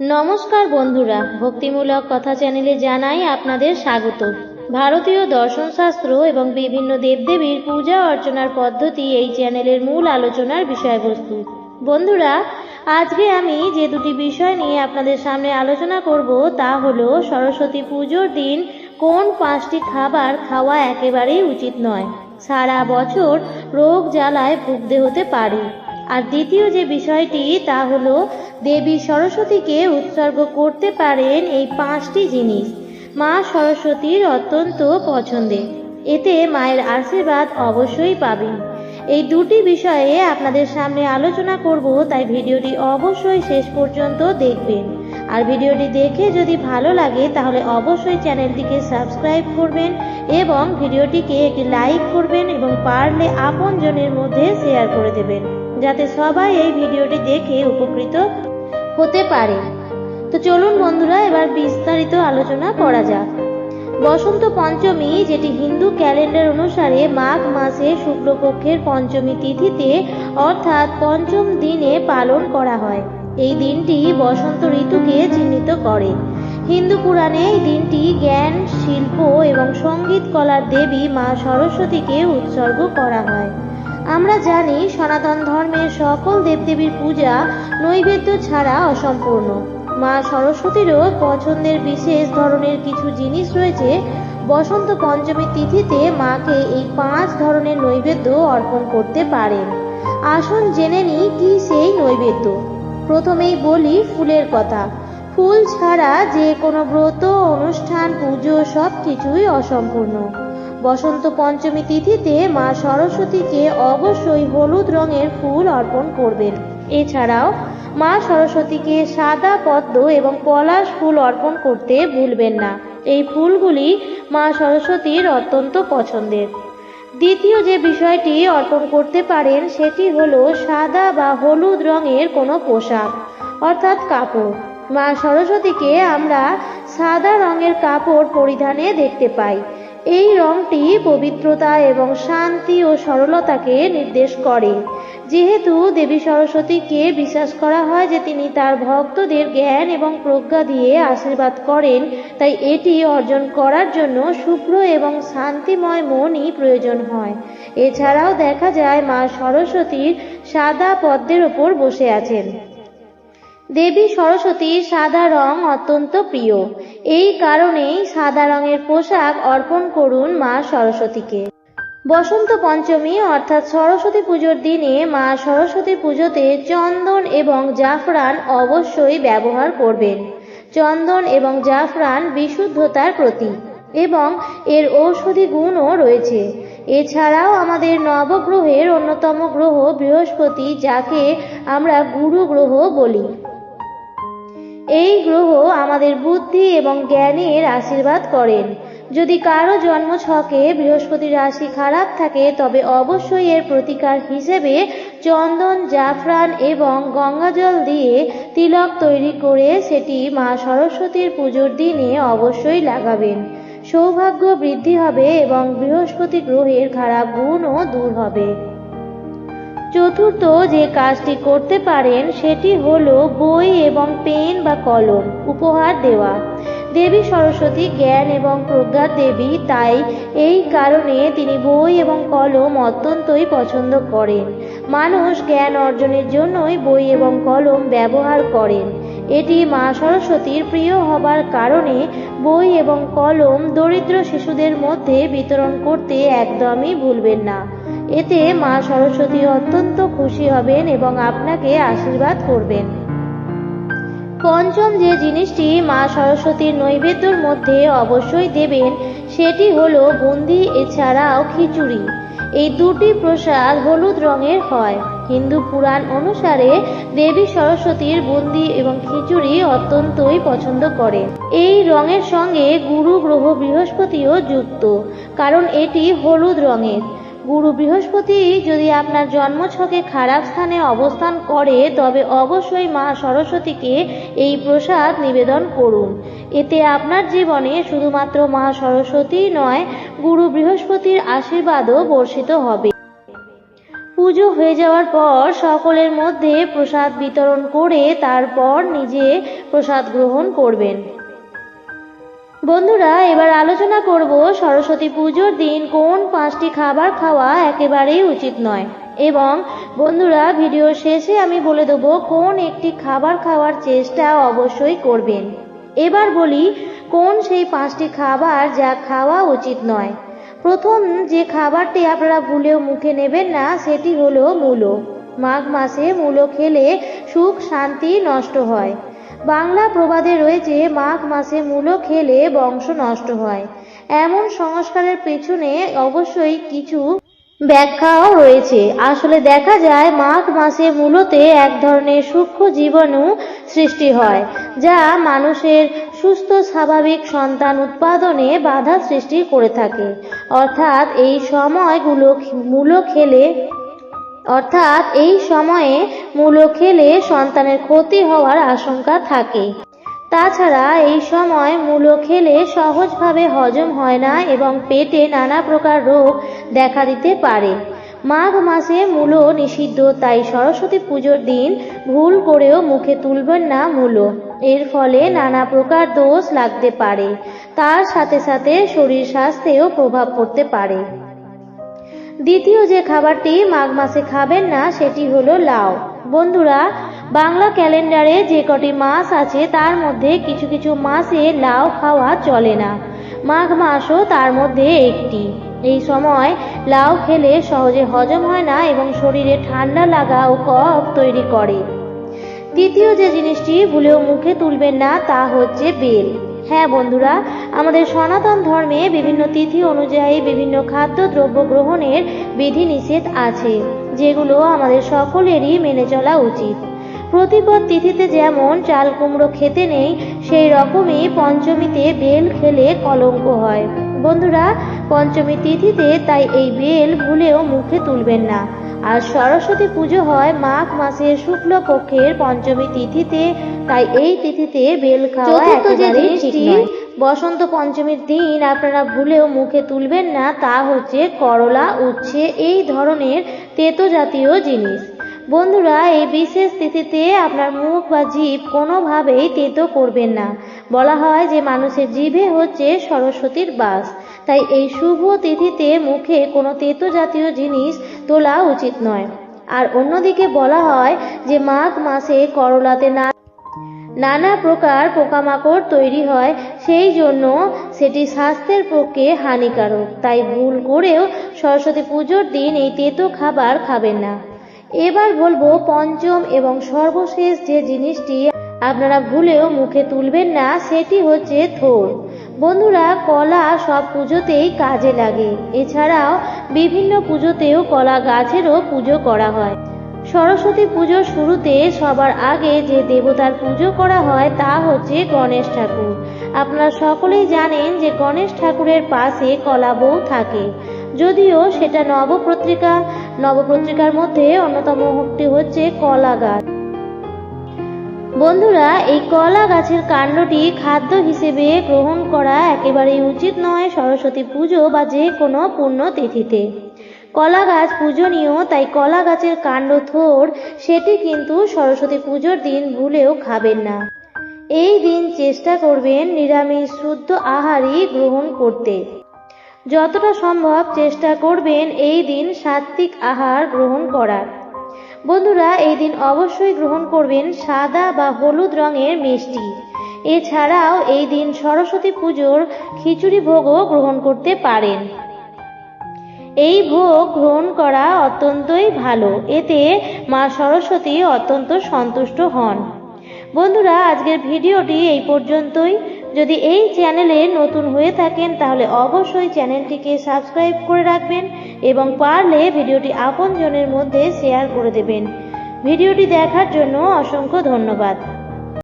নমস্কার বন্ধুরা, ভক্তিমূলক কথা চ্যানেলে জানাই আপনাদের স্বাগত। ভারতীয় দর্শনশাস্ত্র এবং বিভিন্ন দেবদেবীর পূজা অর্চনার পদ্ধতি এই চ্যানেলের মূল আলোচনার বিষয়বস্তু। বন্ধুরা, আজকে আমি যে দুটি বিষয় নিয়ে আপনাদের সামনে আলোচনা করব তা হলো, সরস্বতী পুজোর দিন কোন পাঁচটি খাবার খাওয়া একেবারেই উচিত নয়। সারা বছর রোগ জ্বালায় ভুগতে হতে পারে। আর দ্বিতীয় যে বিষয়টি, তা হলো দেবী সরস্বতীকে উৎসর্গ করতে পারেন এই পাঁচটি জিনিস। মা সরস্বতীর অত্যন্ত পছন্দের এতে মায়ের আশীর্বাদ অবশ্যই পাবেন। এই দুটি বিষয়ে আপনাদের সামনে আলোচনা করব, তাই ভিডিওটি অবশ্যই শেষ পর্যন্ত দেখবেন। আর ভিডিওটি দেখে যদি ভালো লাগে, তাহলে অবশ্যই চ্যানেলটিকে সাবস্ক্রাইব করবেন এবং ভিডিওটিকে একটি লাইক করবেন এবং পারলে আপনজনের মধ্যে শেয়ার করে দেবেন। যাতে সবাই এই ভিডিওটি দেখে উপকৃত হতে পারে। তো চলুন বন্ধুরা, এবার বিস্তারিত আলোচনা করা যাক। বসন্ত পঞ্চমী, যেটি হিন্দু ক্যালেন্ডার অনুসারে মাঘ মাসে শুক্লপক্ষের পঞ্চমী তিথিতে, অর্থাৎ পঞ্চম দিনে পালন করা হয়। এই দিনটি বসন্ত ঋতুকে চিহ্নিত করে। হিন্দু পুরাণে এই দিনটি জ্ঞান, শিল্প এবং সংগীত কলার দেবী মা সরস্বতীকে উৎসর্গ করা হয়। আমরা জানি সনাতন ধর্মের সকল দেবদেবীর পূজা নৈবেদ্য ছাড়া অসম্পূর্ণ। মা সরস্বতীরও পছন্দের বিশেষ ধরনের কিছু জিনিস রয়েছে। বসন্ত পঞ্চমী তিথিতে মাকে এই পাঁচ ধরনের নৈবেদ্য অর্পণ করতে পারেন। আসুন জেনে নিই কি সেই নৈবেদ্য। প্রথমেই বলি ফুলের কথা। ফুল ছাড়া যে কোনো ব্রত, অনুষ্ঠান, পুজো সব কিছুই অসম্পূর্ণ। বসন্ত পঞ্চমী তিথিতে মা সরস্বতীকে অবশ্যই হলুদ রঙের ফুল অর্পণ করবেন। এছাড়াও মা সরস্বতীকে সাদা পদ্ম এবং পলাশ ফুল অর্পণ করতে ভুলবেন না। এই ফুলগুলি মা সরস্বতীর অত্যন্ত পছন্দের। দ্বিতীয় যে বিষয়টি অর্পণ করতে পারেন, সেটি হলো সাদা বা হলুদ রঙের কোনো পোশাক, অর্থাৎ কাপড়। মা সরস্বতীকে আমরা সাদা রঙের কাপড় পরিধানে দেখতে পাই। এই রংটি পবিত্রতা এবং শান্তি ও সরলতাকে নির্দেশ করে। যেহেতু দেবী সরস্বতীকে বিশ্বাস করা হয় যে তিনি তার ভক্তদের জ্ঞান এবং প্রজ্ঞা দিয়ে আশীর্বাদ করেন, তাই এটি অর্জন করার জন্য শুভ্র এবং শান্তিময় মনই প্রয়োজন হয়। এছাড়াও দেখা যায় মা সরস্বতীর সাদা পদ্মের ওপর বসে আছেন। দেবী সরস্বতীর সাদা রং অত্যন্ত প্রিয়। এই কারণেই সাদা রঙের পোশাক অর্পণ করুন মা সরস্বতীকে। বসন্ত পঞ্চমী, অর্থাৎ সরস্বতী পুজোর দিনে মা সরস্বতী পুজোতে চন্দন এবং জাফরান অবশ্যই ব্যবহার করবেন। চন্দন এবং জাফরান বিশুদ্ধতার প্রতীক এবং এর ঔষধি গুণও রয়েছে। এছাড়াও আমাদের নবগ্রহের অন্যতম গ্রহ বৃহস্পতি, যাকে আমরা গুরু গ্রহ বলি। এই গ্রহ আমাদের বুদ্ধি এবং জ্ঞানের আশীর্বাদ করেন। যদি কারও জন্ম ছকে বৃহস্পতির রাশি খারাপ থাকে, তবে অবশ্যই এর প্রতিকার হিসেবে চন্দন, জাফরান এবং গঙ্গাজল দিয়ে তিলক তৈরি করে সেটি মা সরস্বতীর পুজোর দিনে অবশ্যই লাগাবেন। সৌভাগ্য বৃদ্ধি হবে এবং বৃহস্পতি গ্রহের খারাপ গুণও দূর হবে। চতুর্থ যে কাজটি করতে পারেন, সেটি হলো বই এবং পেন বা কলম উপহার দেওয়া। দেবী সরস্বতী জ্ঞান এবং প্রজ্ঞার দেবী, তাই এই কারণে তিনি বই এবং কলম অত্যন্তই পছন্দ করেন। মানুষ জ্ঞান অর্জনের জন্যই বই এবং কলম ব্যবহার করেন। এটি মা সরস্বতীর প্রিয় হবার কারণে বই এবং কলম দরিদ্র শিশুদের মধ্যে বিতরণ করতে একদমই ভুলবেন না। এতে মা সরস্বতী অত্যন্ত খুশি হবেন এবং আপনাকে আশীর্বাদ করবেন। পঞ্চম যে জিনিসটি মা সরস্বতীর নৈবেদ্যর মধ্যে অবশ্যই দেবেন, সেটি হলো বুন্দি, এছাড়াও খিচুড়ি। এই দুটি প্রসাদ হলুদ রঙের হয়। হিন্দু পুরাণ অনুসারে দেবী সরস্বতীর বুন্দি এবং খিচুড়ি অত্যন্তই পছন্দ করে এই রঙের সঙ্গে গুরু, গ্রহ, বৃহস্পতিও যুক্ত, কারণ এটি হলুদ রঙের। গুরু বৃহস্পতি যদি আপনার জন্মছকে খারাপ স্থানে অবস্থান করে, তবে অবশ্যই মা সরস্বতীকে এই প্রসাদ নিবেদন করুন। এতে আপনার জীবনে শুধুমাত্র মা সরস্বতী নয়, গুরু বৃহস্পতির আশীর্বাদও বর্ষিত হবে। পুজো হয়ে যাওয়ার পর সকলের মধ্যে প্রসাদ বিতরণ করে তারপর নিজে প্রসাদ গ্রহণ করবেন। বন্ধুরা, এবার আলোচনা করব সরস্বতী পুজোর দিন কোন পাঁচটি খাবার খাওয়া একেবারেই উচিত নয়। এবং বন্ধুরা, ভিডিওর শেষে আমি বলে দেবো কোন একটি খাবার খাওয়ার চেষ্টা অবশ্যই করবেন। এবার বলি, কোন সেই পাঁচটি খাবার যা খাওয়া উচিত নয়। প্রথম যে খাবারটি আপনারা ভুলেও মুখে নেবেন না, সেটি হলো মূলো। মাঘ মাসে মূলো খেলে সুখ, শান্তি নষ্ট হয়। বাংলা প্রবাদে রয়েছে, মাঘ মাসে মূলো খেলে বংশ নষ্ট হয়। এমন সংস্কারের পেছনে অবশ্যই কিছু ব্যাখ্যাও রয়েছে। আসলে দেখা যায়, মাঘ মাসে মূলতে এক ধরনের সূক্ষ্ম জীবাণু সৃষ্টি হয়, যা মানুষের সুস্থ, স্বাভাবিক সন্তান উৎপাদনে বাধা সৃষ্টি করে থাকে। অর্থাৎ এই সময়গুলো মূলো খেলে অর্থাৎ এই সময়ে মূলো খেলে সন্তানের ক্ষতি হওয়ার আশঙ্কা থাকে। তাছাড়া এই সময় মূলো খেলে সহজভাবে হজম হয় না এবং পেটে নানা প্রকার রোগ দেখা দিতে পারে। মাঘ মাসে মূলো নিষিদ্ধ, তাই সরস্বতী পুজোর দিন ভুল করেও মুখে তুলবেন না মূলো। এর ফলে নানা প্রকার দোষ লাগতে পারে। তার সাথে সাথে শরীর স্বাস্থ্যেও প্রভাব পড়তে পারে। দ্বিতীয় যে খাবারটি মাঘ মাসে খাবেন না, সেটি হলো লাউ। বন্ধুরা, বাংলা ক্যালেন্ডারে যে কটি মাস আছে, তার মধ্যে কিছু কিছু মাসে লাউ খাওয়া চলে না। মাঘ মাসও তার মধ্যে একটি। এই সময় লাউ খেলে সহজে হজম হয় না এবং শরীরে ঠান্ডা লাগা ও কফ তৈরি করে। দ্বিতীয় যে জিনিসটি ভুলেও মুখে তুলবেন না, তা হচ্ছে বেল। হ্যাঁ বন্ধুরা, আমাদের সনাতন ধর্মে বিভিন্ন তিথি অনুযায়ী বিভিন্ন খাদ্যদ্রব্য গ্রহণের বিধি নিষেধ আছে, যেগুলো আমাদের সকলেরই মেনে চলা উচিত। প্রতিপদ তিথিতে যেমন চাল কুমড়ো খেতে নেই, সেই রকমই পঞ্চমীতে বেল খেলে কলঙ্ক হয়। বন্ধুরা, পঞ্চমী তিথিতে তাই এই বেল ভুলেও মুখে তুলবেন না। আর সরস্বতী পুজো হয় মাঘ মাসের শুক্ল পক্ষের পঞ্চমী তিথিতে তাই এই তিথিতে বেল খাওয়া ঠিক নয়। বসন্ত পঞ্চমীর দিন আপনারা ভুলেও মুখে তুলবেন না তা হচ্ছে করলা উচ্ছে এই ধরনের তেতো জাতীয় জিনিস। বন্ধুরা এই বিশেষ তিথিতে আপনার মুখ বা জীব কোনোভাবেই তেতো করবেন না। বলা হয় যে মানুষের জিভে হচ্ছে সরস্বতীর বাস। তাই এই শুভ তিথিতে মুখে কোনো তেতো জাতীয় জিনিস তোলা উচিত নয়। আর অন্যদিকে বলা হয় যে মাঘ মাসে করলাতে না নানা প্রকার পোকামাকড় তৈরি হয়, সেই জন্য সেটি স্বাস্থ্যের পক্ষে হানিকারক। তাই ভুল করেও সরস্বতী পুজোর দিন এই তেতো খাবার খাবেন না। এবার বলব পঞ্চম এবং সর্বশেষ যে জিনিসটি আপনারা ভুলেও মুখে তুলবেন না, সেটি হচ্ছে থোর। বন্ধুরা, কলা সব পুজোতেই কাজে লাগে। এছাড়াও বিভিন্ন পুজোতেও কলা গাছেরও পুজো করা হয়। সরস্বতী পুজোর শুরুতে সবার আগে যে দেবতার পুজো করা হয় তা হচ্ছে গণেশ ঠাকুর। আপনারা সকলেই জানেন যে গণেশ ঠাকুরের পাশে কলা বউ থাকে। যদিও সেটা নবপত্রিকা, নবপত্রিকার মধ্যে অন্যতম হচ্ছে কলা গাছ। বন্ধুরা, এই কলা গাছের কাণ্ডটি খাদ্য হিসেবে গ্রহণ করা একেবারেই উচিত নয় সরস্বতী পুজো বা যে কোনো পুণ্য তিথিতে কলা গাছ পূজনীয়, তাই কলা গাছের কাণ্ড থোর, সেটি কিন্তু সরস্বতী পুজোর দিন ভুলেও খাবেন না। এই দিন চেষ্টা করবেন নিরামিষ শুদ্ধ আহারই গ্রহণ করতে। যতটা সম্ভব চেষ্টা করবেন এই দিন সাত্বিক আহার গ্রহণ করার। বন্ধুরা, এই দিন অবশ্যই গ্রহণ করবেন সাদা বা হলুদ রঙের মিষ্টি। এছাড়াও এই দিন সরস্বতী পুজোর খিচুড়ি ভোগও গ্রহণ করতে পারেন। এই ভোগ গ্রহণ করা অত্যন্তই ভালো। এতে মা সরস্বতী অত্যন্ত সন্তুষ্ট হন। বন্ধুরা, আজকের ভিডিওটি এই পর্যন্তই। যদি এই চ্যানেলে নতুন হয়ে থাকেন, তাহলে অবশ্যই চ্যানেলটিকে সাবস্ক্রাইব করে রাখবেন এবং পারলে ভিডিওটি আপনজনের মধ্যে শেয়ার করে দেবেন। ভিডিওটি দেখার জন্য অসংখ্য ধন্যবাদ।